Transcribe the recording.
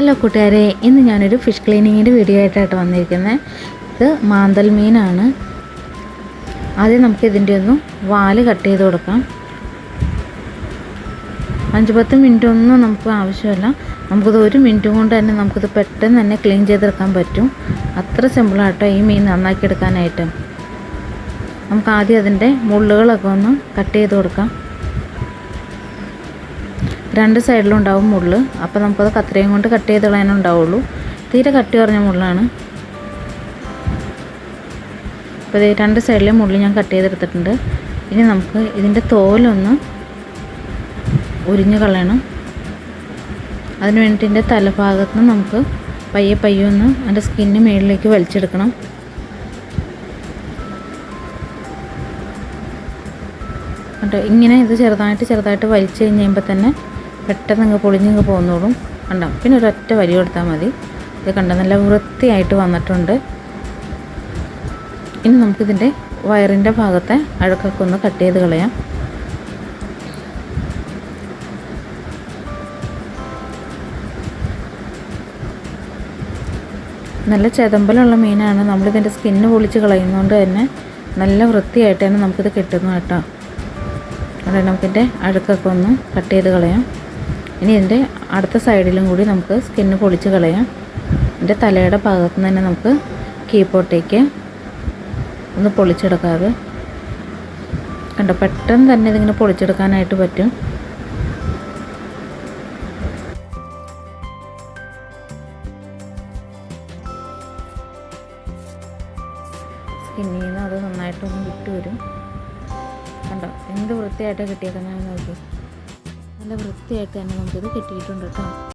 Hello കൂട്ടുകാരെ ഇന്ന് ഞാനൊരു ഫിഷ് ക്ലീനിങ്ങിന്റെ വീഡിയോ ആയിട്ടാണ് വന്നിരിക്കുന്നത് ഇത് മാന്തൽ മീനാണ്. ആദ്യം നമുക്ക് ഇതിന്റെ ഒന്ന് വാൽ കട്ട് ചെയ്ത് കൊടുക്കാം. അഞ്ച് പത്ത് മിനിറ്റ് ഒന്നും നമുക്ക് ആവശ്യമില്ല. നമുക്കിത് ഒരു മിനിറ്റ് കൊണ്ട് തന്നെ നമുക്കിത് പെട്ടെന്ന് തന്നെ ക്ലീൻ ചെയ്തെടുക്കാൻ പറ്റും. അത്ര സിമ്പിളാട്ടോ ഈ മീൻ നന്നാക്കി എടുക്കാനായിട്ട് നമുക്ക് ആദ്യം അതിന്റെ മുള്ളുകളൊക്കെ ഒന്ന് കട്ട് ചെയ്ത് കൊടുക്കാം. രണ്ട് സൈഡിലും ഉണ്ടാവും മുള്ള്. അപ്പോൾ നമുക്കത് കത്രയും കൊണ്ട് കട്ട് ചെയ്ത് കളയാനുണ്ടാവുള്ളൂ തീരെ കട്ടി കുറഞ്ഞ മുള്ളാണ്. അപ്പോൾ ഇത് രണ്ട് സൈഡിലെ മുള്ള് ഞാൻ കട്ട് ചെയ്തെടുത്തിട്ടുണ്ട്. ഇനി നമുക്ക് ഇതിന്റെ തോലൊന്ന് ഉരിഞ്ഞ് കളയണം. അതിന് വേണ്ടിയിട്ട് ഇതിന്റെ തലഭാഗത്ത് നിന്ന് നമുക്ക് പയ്യെ പയ്യെ ഒന്ന് അതിന്റെ സ്കിന്ന് മുകളിലേക്ക് വലിച്ചെടുക്കണം. കേട്ടോ ഇങ്ങനെ ഇത് ചെറുതായിട്ട് ചെറുതായിട്ട് വലിച്ചു കഴിഞ്ഞ് കഴിയുമ്പോൾ തന്നെ പെട്ടെന്ന് അങ്ങ് പൊളിഞ്ഞങ്ങ് പോകുന്നോളും കണ്ടോ? പിന്നെ ഒരൊറ്റ വരി കൊടുത്താൽ മതി. ഇത് കണ്ട? നല്ല വൃത്തിയായിട്ട് വന്നിട്ടുണ്ട്. ഇനി നമുക്കിതിന്റെ വയറിന്റെ ഭാഗത്തെ അഴുക്കൊക്കെ ഒന്ന് കട്ട് ചെയ്ത് കളയാം. നല്ല ചെതമ്പലുള്ള മീനാണ് നമ്മളിതിന്റെ സ്കിന്ന് പൊളിച്ച് കളയുന്നതുകൊണ്ട് തന്നെ നല്ല വൃത്തിയായിട്ട് തന്നെ നമുക്കിത് കിട്ടുന്നു കേട്ടോ. അവിടെ നമുക്കിന്റെ അഴുക്കൊക്കെ ഒന്ന് കട്ട് ചെയ്ത് കളയാം. ഇനി ഇതിന്റെ അടുത്ത സൈഡിലും കൂടി നമുക്ക് സ്കിന്ന് പൊളിച്ച് കളയാം. ഇതിന്റെ തലയുടെ ഭാഗത്ത് നിന്ന് തന്നെ നമുക്ക് കീപ്പോട്ടേക്ക് ഒന്ന് പൊളിച്ചെടുക്കാതെ കണ്ടോ പെട്ടെന്ന് തന്നെ ഇതിങ്ങനെ പൊളിച്ചെടുക്കാനായിട്ട് പറ്റും. സ്കിന്നിൽ നിന്ന് അത് നന്നായിട്ടൊന്ന് വിട്ടു വരും. കണ്ടോ എന്ത് വൃത്തിയായിട്ട് കിട്ടിയേക്കുന്നത് നോക്കി. നല്ല വൃത്തിയായിട്ട് തന്നെ നമുക്കിത് കിട്ടിയിട്ടുണ്ട് കേട്ടോ.